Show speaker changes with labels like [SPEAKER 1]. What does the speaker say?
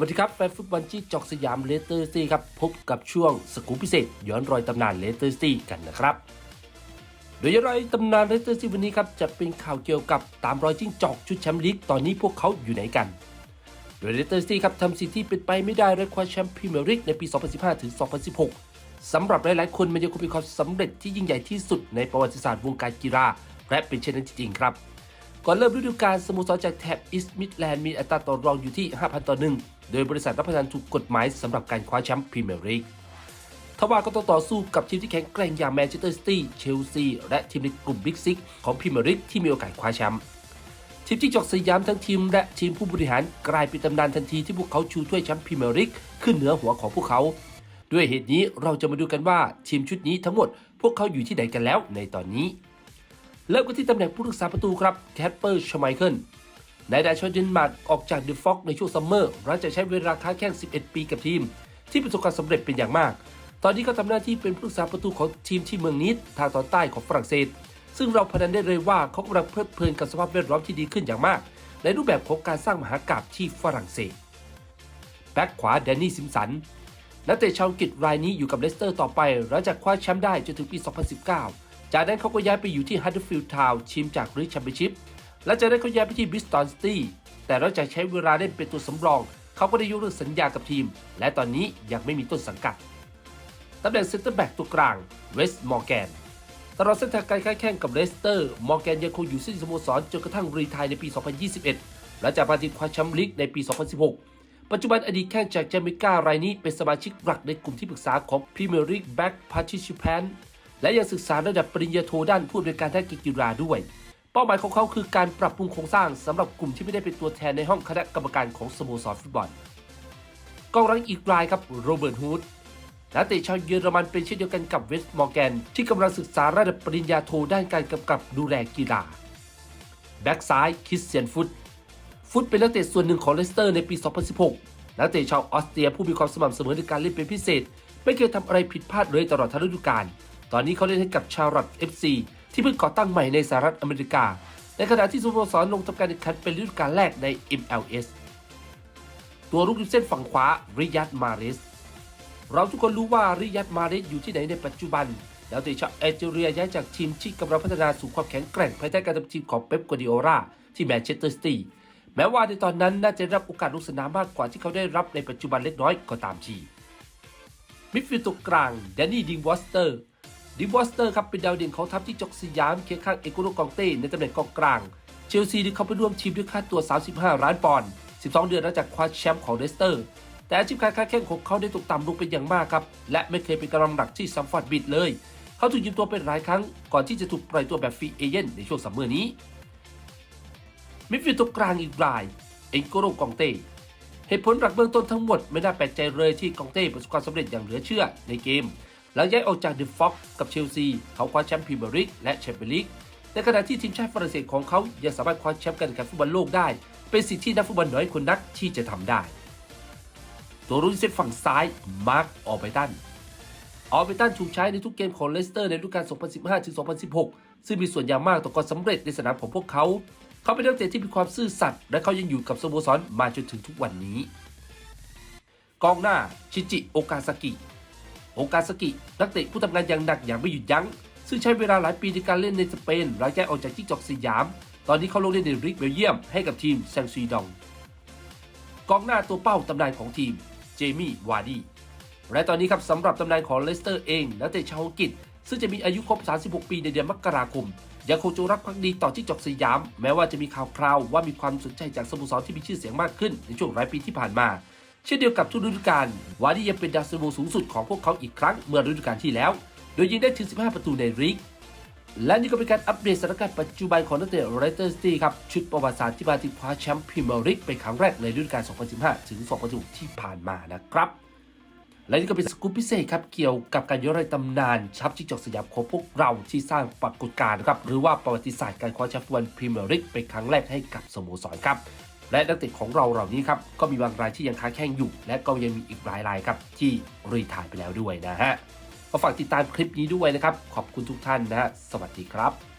[SPEAKER 1] วัสดีครับแฟนฟุตบอลจี้จอกสยามเลสเตอร์ซีครับ พบกับช่วงสกู๊ปพิเศษ ย้อนรอยตำนานเลสเตอร์ซีกันนะครับ โดยย้อนรอยตำนานเลสเตอร์ซีวันนี้ครับ จะเป็นข่าวเกี่ยวกับตามรอยจิ้งจอกชุดแชมป์ลีกตอนนี้พวกเขาอยู่ไหนกัน โดยเลสเตอร์ซีครับทำสิ่งที่เป็นไปไม่ได้และคว้าแชมป์พรีเมียร์ลีกในปี 2015 ถึง 2016 สำหรับหลายๆ คนมันยังคงเป็นความสำเร็จที่ยิ่งใหญ่ที่สุดในประวัติศาสตร์วงการกีฬาและเป็นเช่นนั้นจริงๆครับ ก่อนเริ่มฤดูกาลสโมสรจากแถบอีสต์มิดแลนด์มีอัตราต่อรองอยู่ที่ 5,000 ต่อ 1 โดยบริษัทรับประทานถูกกฎหมายสำหรับการคว้าแชมป์พรีเมียร์ลีกทว่าก็ต้องต่อสู้กับทีมที่แข็งแกร่งอย่างแมนเชสเตอร์ซิตี้ เชลซี และทีมในกลุ่มบิ๊กซิกของพรีเมียร์ลีกที่มีโอกาสคว้าแชมป์ทีมที่จอกสยามทั้งทีมและทีมผู้บริหารกลายเป็นตำนานทันทีที่พวกเขาชูถ้วยแชมป์พรีเมียร์ลีกขึ้นเหนือหัวของพวกเขา ด้วยเหตุนี้เราจะมาดูกันว่าทีมชุดนี้ทั้งหมด พวกเขาอยู่ที่ไหนกันแล้วในตอนนี้ เริ่มกันที่ตำแหน่งผู้รักษาประตูครับแคทเปอร์ชไมเคิลนายดาชอเดนมาร์กออกจากเดอะฟ็อกในช่วงซัมเมอร์หลังจากใช้เวลาค้าแข่ง 11 ปีกับทีม ที่ประสบความสำเร็จเป็นอย่างมาก ตอนนี้เขาทำหน้าที่เป็นผู้รักษาประตูของทีมที่เมืองนิดทางตอนใต้ของฝรั่งเศส ซึ่งเราพนันได้เลยว่าเขากำลังเพลิดเพลินกับสภาพแวดล้อมที่ดีขึ้นอย่างมาก ในรูปแบบของการสร้างมหากราพย์ที่ฝรั่งเศสแบ็คขวาแดนนี่ซิมสันนักเตะชาวอังกฤษรายนี้อยู่กับเลสเตอร์ต่อไปหลังจากคว้าแชมป์ได้จนถึงปี 2019 จากนั้นเขาก็ย้ายไปอยู่ที่ฮัตเดอร์ฟิลด์ทาวน์ทีมจากริชแชมเปี้ยนชิพและจากนั้นเขาย้ายไปที่บิสตันซิตี้แต่หลังจากใช้เวลาเล่นเป็นตัวสำรอง เขาก็ได้ยกเลิกสัญญากับทีม และตอนนี้ยังไม่มีต้นสังกัดตำแหน่งเซนเตอร์แบ็กตัวกลางเวสต์มอร์แกนตลอดเส้นทางการค้าแข่งกับเลสเตอร์ มอร์แกนยังคงอยู่ที่สโมสรจนกระทั่งรีทายในปี 2021และจากมาทีมคว้าแชมป์ลีกในปี 2016 ปัจจุบันอดีตแข้งจากเจาเมกา รายนี้เป็นสมาชิกหลักในกลุ่มที่ปรึกษาของ Premier League Back Participant แและยังศึกษาระดับปริญญาโทด้านผู้บริการด้านกีฬาด้วย เป้าหมายของเขาคือการปรับปรุงโครงสร้างสำหรับกลุ่มที่ไม่ได้เป็นตัวแทนในห้องคณะกรรมการของสโมสรฟุตบอลกองหลังอีกรายครับโรเบิร์ตฮูดนักเตะชาวเยอรมันเป็นเช่นเดียวกันกับเวสต์มอร์แกน ที่กำลังศึกษาระดับปริญญาโทด้านการกำกับดูแลกีฬา แบ็กซ้ายคริสเตียนฟุต ฟุตเป็นนักเตะส่วนหนึ่งของเลสเตอร์ในปี 2016 นักเตะชาวออสเตรียผู้มีความสม่ำเสมอในการเล่นเป็นพิเศษ ไม่เคยทำอะไรผิดพลาดเลยตลอดทั้งฤดูกาล ตอนนี้เขาเล่นให้กับชาร์ลอตเอฟซีที่เพิ่งก่อตั้งใหม่ในสหรัฐอเมริกา ในขณะที่สโมสรลงทำการแข่งขันเป็นฤดูกาลแรกใน MLS ตัวรุกริมเส้นฝั่งขวาริยัตมาเรสเราทุกคนรู้ว่าริยัตมาเรสอยู่ที่ไหนในปัจจุบัน แล้วเตชาวแอลจีเรียย้ายจากทีมที่กำลังพัฒนาสู่ความแข็งแกร่งภายใต้การทำทีมของเป๊ปกัวดิโอลาที่แมนเชสเตอร์ซิตี้แม้ว่าในตอนนั้นน่าจะได้รับโอกาสลงสนามมากกว่าที่เขาได้รับในปัจจุบันเล็กน้อยก็ตามทีมิดฟิลด์ตัวกลางแดนนี่ดิงวอสเตอร์ ดิงวอสเตอร์ครับเป็นดาวเด่นของทัพที่จกสยามเคียงข้างเอโกโรกองเต้ในตำแหน่งกองกลาง เชลซีได้เข้าไปร่วมทีมด้วยค่าตัว 35 ล้านปอนด์ 12 เดือนหลังจากคว้าแชมป์ของเลสเตอร์ แต่อาชีพการค้าแข่งของเขาได้ตกต่ำลงเป็นอย่างมากครับ และไม่เคยเป็นกำลังหลักที่ซัมฟอร์ดบิดเลย เขาถูกยืมตัวเป็นหลายครั้ง ก่อนที่จะถูกปล่อยตัวแบบฟรีเอเจนต์ในช่วงซัมเมอร์นี้มิดฟิลด์ตัวกลางอีกรายเอ็นโกโรกองเต้เหตุผลหลักเบื้องต้นทั้งหมดไม่น่าแปลกใจเลยที่กองเต้ประสบความสำเร็จอย่างเหลือเชื่อในเกม หลังย้ายออกจากเดอะฟ็อกกับเชลซี เขาคว้าแชมป์พรีเมียร์ลีกและแชมเปี้ยนลีกในขณะที่ทีมชาติฝรั่งเศสของเขายังสามารถคว้าแชมป์การแข่งขันฟุตบอลโลกได้ เป็นสิ่งที่นักฟุตบอลน้อยคนนักที่จะทำได้ ตัวรุ่นเซตฝั่งซ้ายมาร์คออเบตันออเบตันถูกใช้ในทุกเกมของเลสเตอร์ในฤดูกาล 2015-2016 ซึ่งมีส่วนอย่างมากต่อการสำเร็จในสนามของพวกเขา เขาเป็นนักเตะที่มีความซื่อสัตย์และเขายังอยู่กับสโมสรมาจนถึงทุกวันนี้ กองหน้าชิจิโอกาซากิ โอกาซากิ นักเตะผู้ทำงานอย่างหนักอย่างไม่หยุดยัง้ง ซึ่งใช้เวลาหลายปีในการเล่นในสเปนหลังจากออกจากจิ้งจอกสยาม ตอนนี้เขาลงเล่นในริกเบลเยียมให้กับทีมแซงซีดอง กองหน้าตัวเป้าตำนานของทีม เจมี่วาร์ดีและตอนนี้ครับสำหรับตำนานของเลสเตอร์เองนักเตะชาวอังกฤษซึ่งจะมีอายุครบ 36 ปีในเดือนมกราคมยังคงจงรักภักดีต่อที่จอกสยาม แม้ว่าจะมีข่าวคราวว่ามีความสนใจจากสโมสรที่มีชื่อเสียงมากขึ้นในช่วงหลายปีที่ผ่านมา เช่นเดียวกับทุกฤดูกาลวาดียังเป็นดาวซันโวสูงสุดของพวกเขาอีกครั้งเมื่อฤดูกาลที่แล้ว โดยยิงได้ถึง 15 ประตูในลีกและนี่ก็เป็นการอัปเดตสถานการณ์ปัจจุบันของนักเตะเรเตอร์ซิตี้ครับ ชุดประวัติศาสตร์ที่มาถึงคว้าแชมป์พรีเมียร์ลีกเป็นครั้งแรกในฤดูกาล 2015 ถึง 2016 ที่ผ่านมานะครับ และนี่ก็เป็นสกู๊ปพิเศษครับ เกี่ยวกับการย้อนรอยตำนานชับจิกจอกสยามของพวกเราที่สร้างปรากฏการณ์ครับหรือว่าประวัติศาสตร์การคว้าแชมป์ฟุตบอลพรีเมียร์ลีกเป็นครั้งแรกให้กับสโมสรครับ และนักเตะของเราเหล่านี้ครับก็มีบางรายที่ยังค้าแข่งอยู่ และก็ยังมีอีกหลายรายครับที่รีทายไปแล้วด้วยนะฮะก็ฝากติดตามคลิปนี้ด้วยนะครับ ขอบคุณทุกท่านนะฮะสวัสดีครับ